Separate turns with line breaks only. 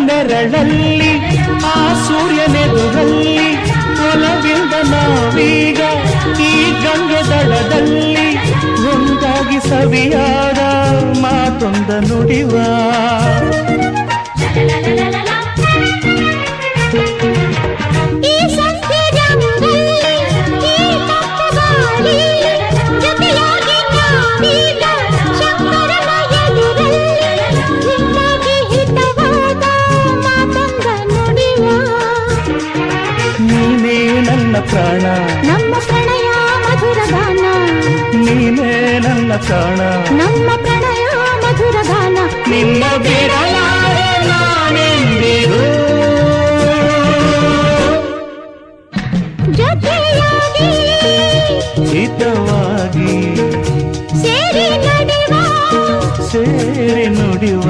ನೆರಳಲ್ಲಿ ಆ ಸೂರ್ಯನೆದುರಲ್ಲಿ ಒಲವಿಲ್ದ ನಾವೀಗ ಈ ಗಂಗೆ ದಳದಲ್ಲಿ ಒಂದಾಗಿ ಸವಿಯಾದ ಮಾತೊಂದ ನುಡಿವ. ನನ್ನ ಪ್ರಾಣ.
ನಮ್ಮ ಪ್ರಣಯ ಮಧುರ ಗಾನ.
ನೀನೇ ನನ್ನ ಪ್ರಾಣ.
ನಮ್ಮ ಪ್ರಣಯ ಮಧುರ ಗಾನ.
ನಿನ್ನ ಬಿಡಲಾರೆ ನಾನೆಂದಿರು ಜೊತೆಯಾಗಿ ಹಿತವಾಗಿ ಸೇರಿ ನುಡಿವ. ಸೇರಿ ನುಡಿವ.